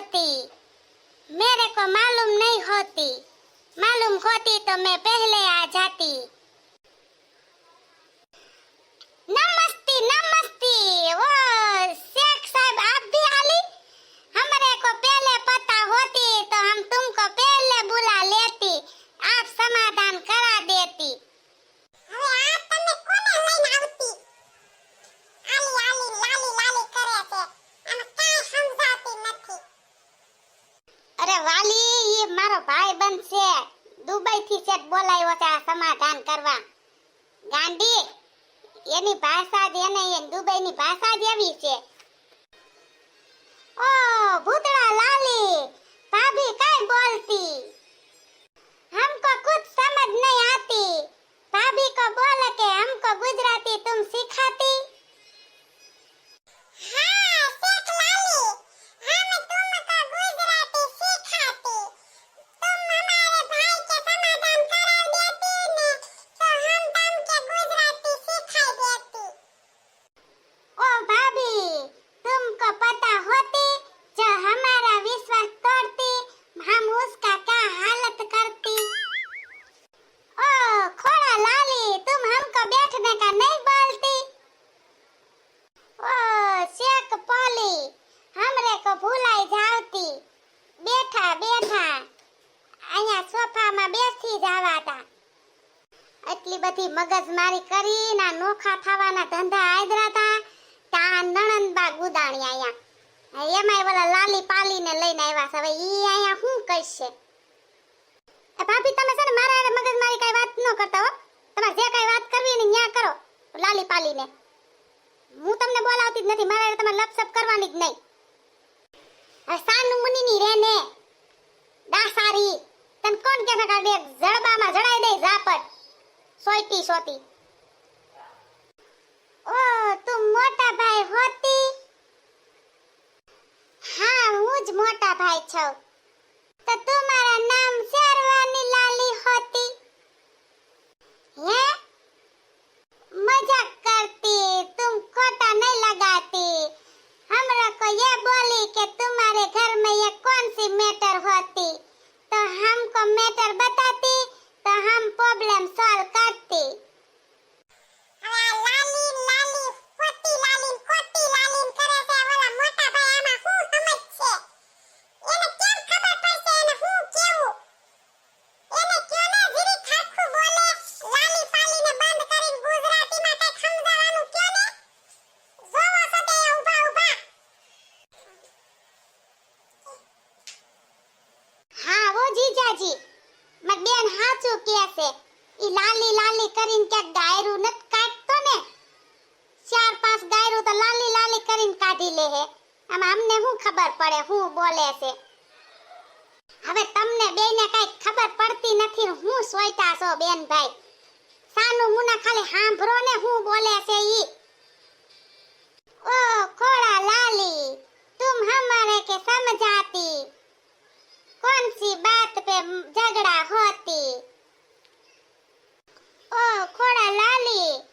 होती मेरे को मालूम नहीं होती मालूम होती तो मैं पहले आ जाती नमस्ते नमस्ते वो અરે વાલી એ મારો ભાઈ બનશે દુબઈ થી છે બોલાવ્યો છે સમાધાન કરવા. ગાંડી એની ભાષા જ એને, એ દુબઈની ભાષા જ એવી છે. ઓ, ભૂતળા લાલી, ભાભી કાઈ બોલતી? ની હમરે કો ભૂલાઈ જાવતી. બેઠા બેઠા. અહીંયા સોફામાં બેસી જવાતા એટલી બધી મગજ કરી ના નોખા થવાના ધંધા આદરાતા તા. નણંદબા ગુદાણી આયા. એમાંય ઓલા લાલી પાલી ને લઈને આવ્યા છે. હવે ઈ અહીંયા શું કરશે? ભાભી, તમે છે ને મારા મગજ મારી કઈ વાત ન કરતા હો. તમારે જે કઈ વાત કરવી ને ન્યા કરો. લાલી પાલી ને હું તમને બોલાવતી જ નથી, મારે તમારે લપસપ કરવાની જ નહીં. હવે સાનુ મુનિની રેને, દાસારી, તન કોણ કે નકા દે જડબામાં જડાઈ દે ઝાપટ? સોઈટી સોતી. ઓ, તું મોટા ભાઈ હોતી? હા, હું જ મોટા ભાઈ છું. તો તું મારા નામ શેરવા? છે ઈ લાલી લાલી કરીને ક્યાંક ડાયરું નત કાઢતો ને ચાર પાંચ ડાયરું તો લાલી લાલી કરીને કાઢી લે હે આમાં અમને શું ખબર પડે શું બોલે છે હવે તમને બેયને કઈ ખબર પડતી નથી ને હું સોયટા છો બેન ભાઈ સાનું મુના ખાલી સાંભળો ને હું બોલે છે ઈ ओ खोड़ा लाली तुम हमारे के समझाती कौन सी बात पे झगड़ा होती ઓ ખોડા લાલી.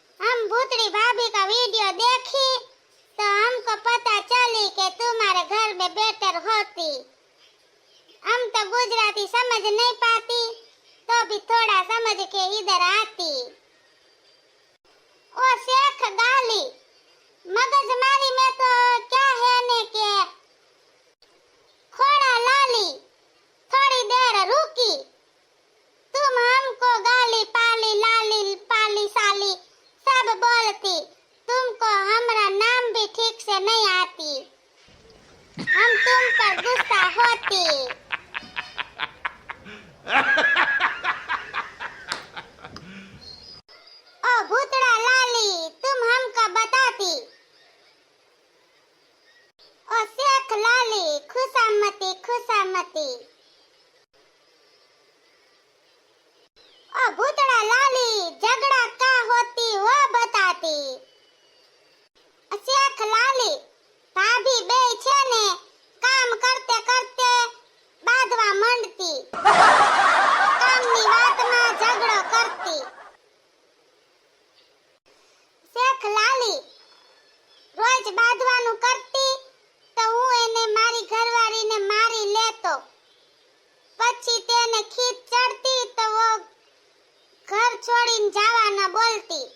બાંધવાનું કરતી, તો હું એને મારી ઘરવાળીને મારી લેતો. પછી તેને ખીચ ચડતી, તો ઘર છોડીને જવાના બોલતી.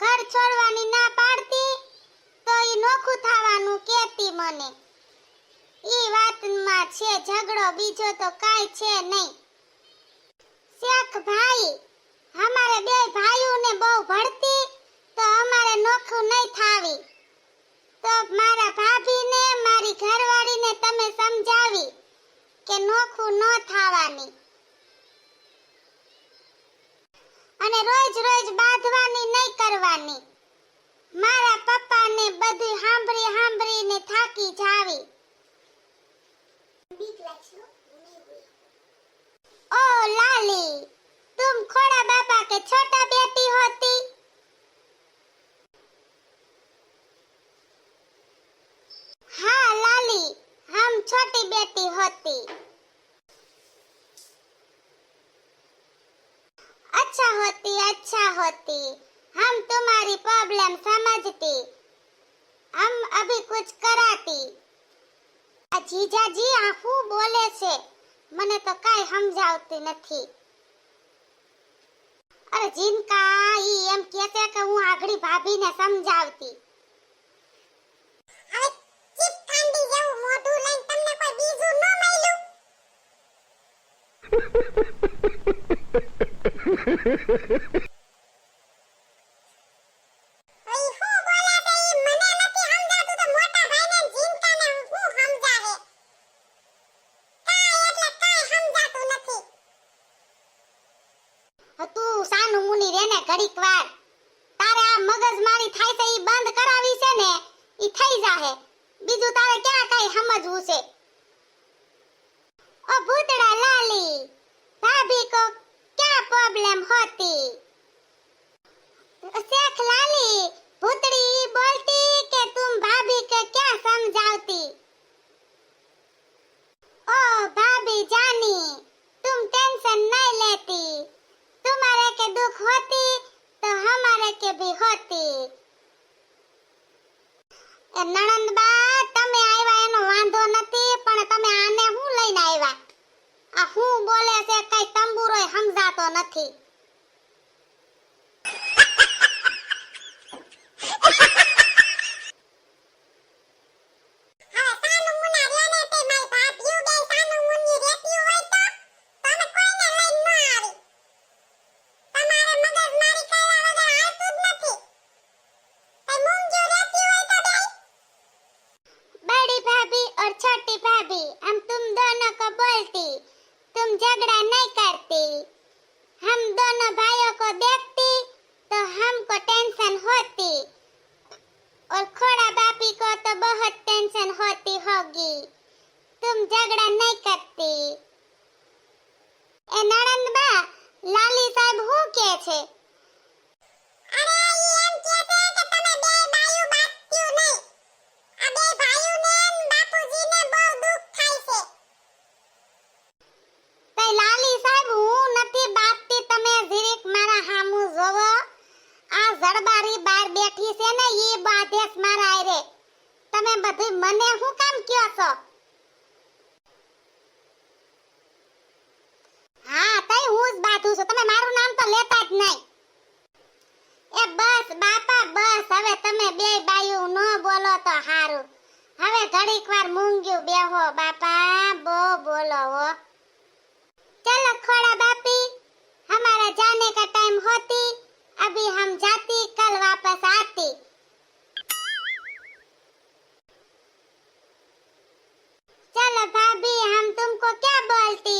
ઘર છોડવાની ના પાડતી, તો એ નોખું થવાનું કહેતી મને. એ વાતમાં છે ઝઘડો, બીજો તો કાઈ છે નહીં. શેખ ભાઈ, અમારે બે ભાઈઓને બહુ ભણતી તો અમારે નોખું નહીં થાવી. તો મારા ભાભીને, મારી ઘરવાળીને તમે સમજાવી કે નોખું ન થાવાની. અને રોજ રોજ બાંધવાની નહીં કરવાની. મારા પપ્પાને બધું સાંભળી સાંભળીને થાકી જાવી. ઓ લાલી, તું ખોડા બાપા કે છોટા अच्छा होती हम तुम्हारी प्रॉब्लम समझती हम अभी कुछ कराती આ જીજાજી આ શું બોલે છે મને તો કાઈ સમજાવતી નથી અરે જીનકા ઈ એમ કહે છે કે હું આગળી ભાભીને સમજાવતી હવે ચીપ કાંડી જેવું મોઢું ઘડીક વાર. તારે આ મગજ મારી થાય છે ઈ બંધ કરાવી છે ને ઈ થઈ જાહે. બીજું તારે ક્યાં કાઈ સમજવું છે? ઓ ભૂતડા લાલી और छोटी भाभी हम तुम दोनों को बोलती तुम झगड़ा नहीं करती हम दोनों भाइयों को देखती तो हमको टेंशन होती और खोड़ा बापी को तो बहुत टेंशन होती होगी तुम झगड़ा नहीं करती ए नणंदबा लाली साहब હું કે છે આ જડબારી બાર બેઠી છે ને ઈ બાધેસ મારા આરે તમે બધું મને હું કામ કયો છો હા તઈ હું જ બાધું છું તમે મારું નામ તો લેતા જ નહીં એ બસ બાપા બસ હવે તમે બે બાયું ન બોલો તો હારું હવે ઘડીક વાર મૂંગ્યું બેહો બાપા બો બોલો હો चलो खोड़ा बापी हमारा जाने का टाइम होती अभी हम जाती कल वापस आती चलो भाभी हम तुमको क्या बोलती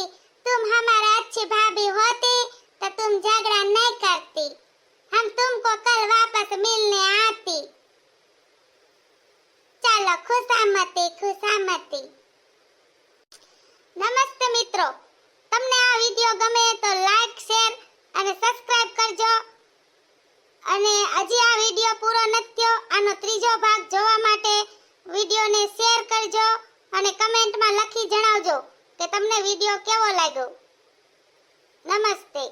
तुम हमारा अच्छी भाभी होती तो तुम झगड़ा नहीं करती हम तुमको कल वापस मिलने आती चलो खुशामती खुशामती નમસ્તે મિત્રો તમને આ વિડિયો ગમે તો લાઈક શેર અને સબસ્ક્રાઇબ કરજો અને હજી આ વીડિયો પૂરો નથી થયો, આનો ત્રીજો ભાગ જોવા માટે વિડીયોને શેર કરજો અને કમેન્ટમાં લખી જણાવજો કે તમને વીડિયો કેવો લાગ્યો. નમસ્તે.